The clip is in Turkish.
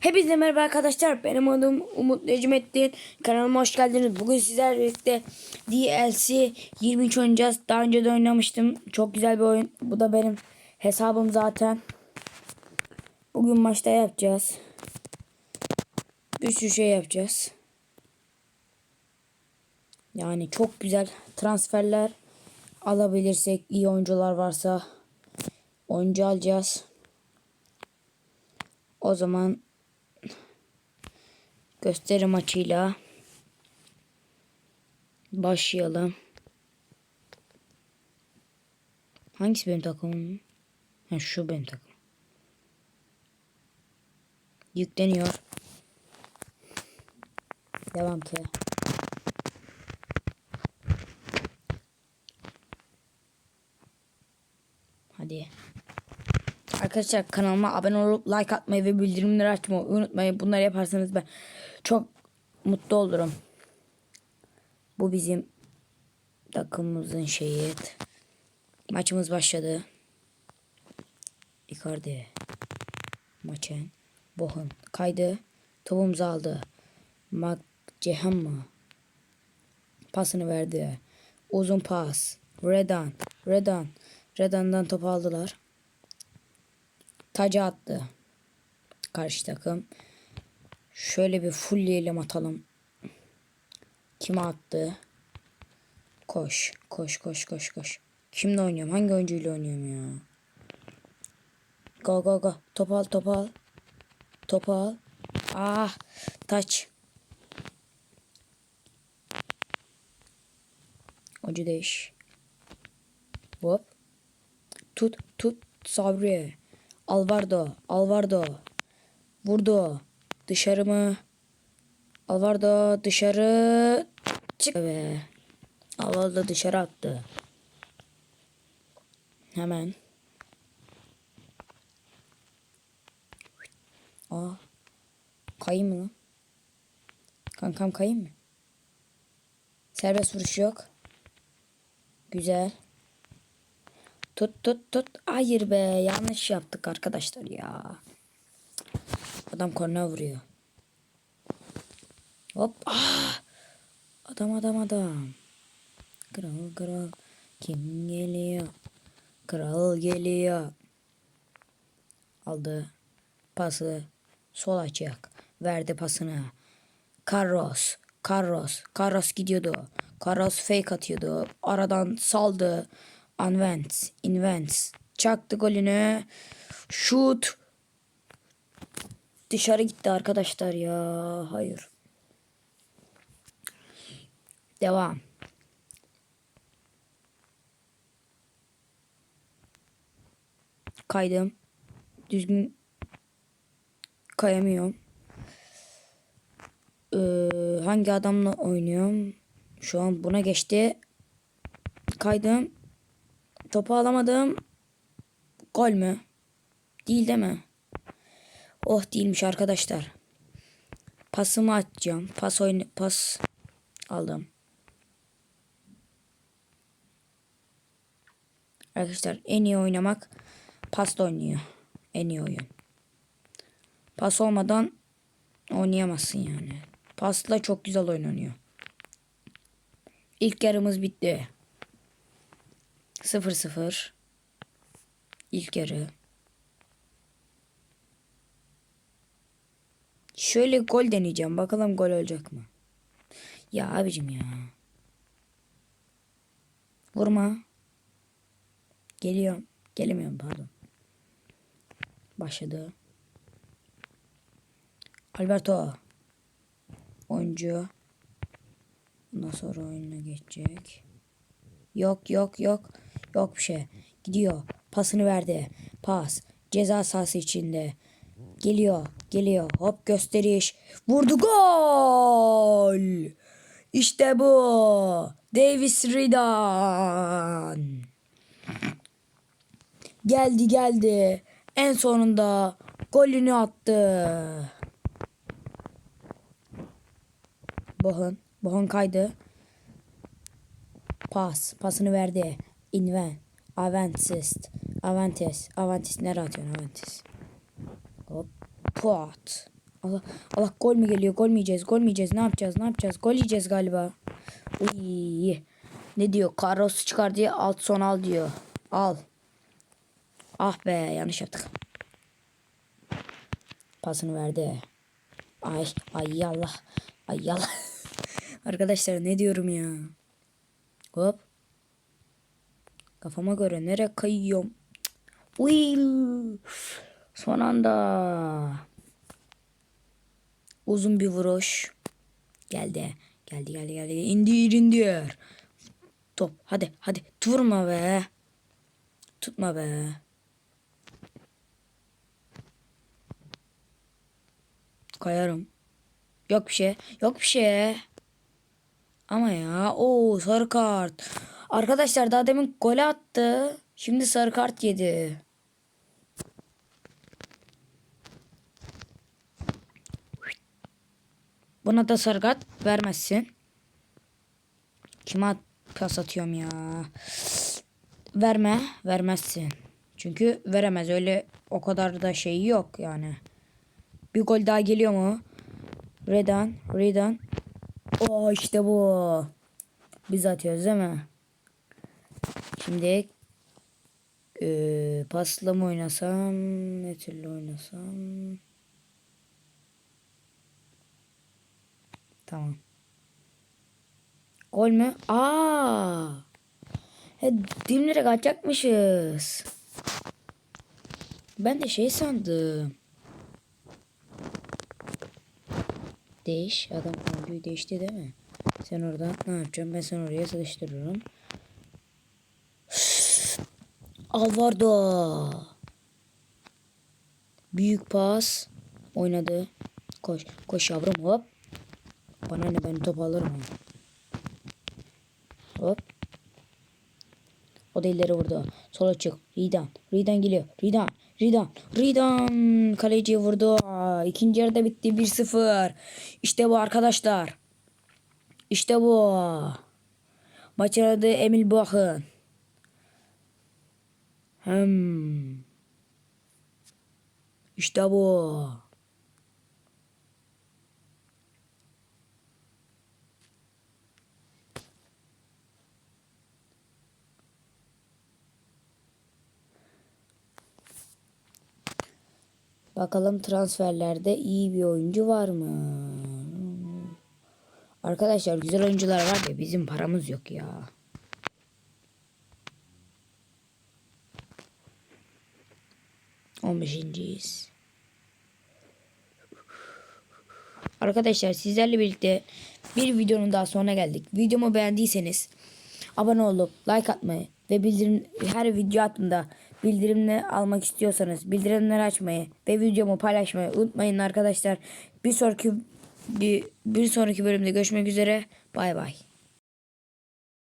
Hepinize merhaba arkadaşlar. Benim adım Umut Necmettin. Kanalıma hoş geldiniz. Bugün sizlerle birlikte DLC 23 oynayacağız. Daha önce de oynamıştım. Çok güzel bir oyun. Bu da benim hesabım zaten. Bugün maçta yapacağız. Bir sürü şey yapacağız. Yani çok güzel transferler alabilirsek iyi oyuncular varsa oyuncu alacağız. O zaman gösteri maçıyla başlayalım. Hangisi benim takımım? Ha, şu benim takım. Yükleniyor. Devam ki. Hadi. Arkadaşlar kanalıma abone olup like atmayı ve bildirimleri açmayı unutmayın. Bunları yaparsanız ben çok mutlu olurum. Bu bizim takımımızın şeyi. Maçımız başladı. Icardi. Maçın. Bohun. Kaydı. Topumuzu aldı. Mak Cehamma. Pasını verdi. Uzun pas. Redan. Redan. Redan'dan top aldılar. Taca attı. Karşı takım. Şöyle bir fullleyelim atalım. Kime attı? Koş. Koş koş koş koş. Kimle oynuyorum? Hangi oyuncuyla oynuyorum ya? Go go go. Top al top al. Top al. Ah. Taç. Oyuncu değiş. Hop. Tut tut. Sabri. Alvardo. Alvardo. Vurdu. Dışarı mı? Alvardo dışarı. Çık be. Alvardo dışarı attı. Hemen. Aa. Kayayım mı lan? Kankam kayayım mı? Serbest vuruş yok. Güzel. Tut tut tut. Hayır be yanlış yaptık arkadaşlar ya. Adam korna vuruyor. Hop. Ah! Adam adam adam. Kral kral. Kim geliyor? Kral geliyor. Aldı. Pası. Sol açacak. Verdi pasını. Carlos. Carlos. Carlos gidiyordu. Carlos fake atıyordu. Aradan saldı. Unvent. Invent. Çaktı golünü. Şut. Dışarı gitti arkadaşlar ya. Hayır. Devam. Kaydım. Düzgün kayamıyorum. Ee, hangi adamla oynuyorum? Şu an buna geçti. Kaydım. Topu alamadım. Gol mü? Değil değil mi? Oh değilmiş arkadaşlar. Pasımı atacağım. Pas oyun pas aldım. Arkadaşlar en iyi oynamak pasla oynuyor. En iyi oyun. Pas olmadan oynayamazsın yani. Pasla çok güzel oynanıyor. İlk yarımız bitti. 0-0. İlk yarı. Şöyle gol deneyeceğim. Bakalım gol olacak mı? Ya abicim ya. Vurma. Geliyorum. Gelemiyorum pardon. Başladı. Alberto. Oyuncu. Ondan sonra oyuna geçecek. Yok yok yok. Yok bir şey. Gidiyor. Pasını verdi. Pas. Ceza sahası içinde. Geliyor. Geliyor. Hop gösteriş. Vurdu gol. İşte bu. Davis Ridan. Geldi geldi. En sonunda golünü attı. Bohun. Bohun kaydı. Pas. Pasını verdi. Inven. Aventis. Aventis. Aventis nereye atıyorsun Aventis? Hop. Pot. Allah Allah gol mü geliyor? Gol mü yiyeceğiz? Gol mü yiyeceğiz? Ne yapacağız? Ne yapacağız? Gol yiyeceğiz galiba. Uy. Ne diyor? Carlos çıkar diye alt son al diyor. Al. Ah be yanlış yaptık. Pasını verdi. Ay ay Allah. Ay Allah. Arkadaşlar ne diyorum ya. Hop. Kafama göre nereye kayıyorum. Uy. Son anda. Uzun bir vuruş. Geldi. Geldi geldi geldi. İndir indir. Top. Hadi hadi. Vurma be. Tutma be. Kayarım. Yok bir şey. Yok bir şey. Ama ya. o sarı kart. Arkadaşlar daha demin gol attı. Şimdi sarı kart yedi. Buna da sarı kart vermezsin. Kime at pas atıyorum ya. Verme. Vermezsin. Çünkü veremez. Öyle o kadar da şey yok yani. Bir gol daha geliyor mu? Redan. Redan. Oo işte bu. Biz atıyoruz değil mi? Şimdi eee pasla mı oynasam? Ne türlü oynasam? Tamam. Gol mü? Aa! He, dimlere kaçacakmışız. Ben de şey sandım. Değiş. Adam oyuncuyu değişti değil mi? Sen orada ne yapacaksın? Ben sen oraya sıkıştırırım. Alvardo. Büyük pas. Oynadı. Koş. Koş yavrum hop. Bana ne ben top alırım. Hop. O da ileri vurdu. Sola çık. Ridan. Ridan geliyor. Ridan. Ridan. Ridan. Kaleciye vurdu. İkinci yarıda bitti 1-0. İşte bu arkadaşlar. İşte bu. Maçın adı Emil Bakın. Hmm. İşte bu. Bakalım transferlerde iyi bir oyuncu var mı? Arkadaşlar güzel oyuncular var ya bizim paramız yok ya. On beşinciyiz. Arkadaşlar sizlerle birlikte bir videonun daha sonuna geldik. Videomu beğendiyseniz abone olup like atmayı ve bildirim her video attığımda bildirimleri almak istiyorsanız bildirimleri açmayı ve videomu paylaşmayı unutmayın arkadaşlar. Bir sonraki bir, bir sonraki bölümde görüşmek üzere. Bay bay.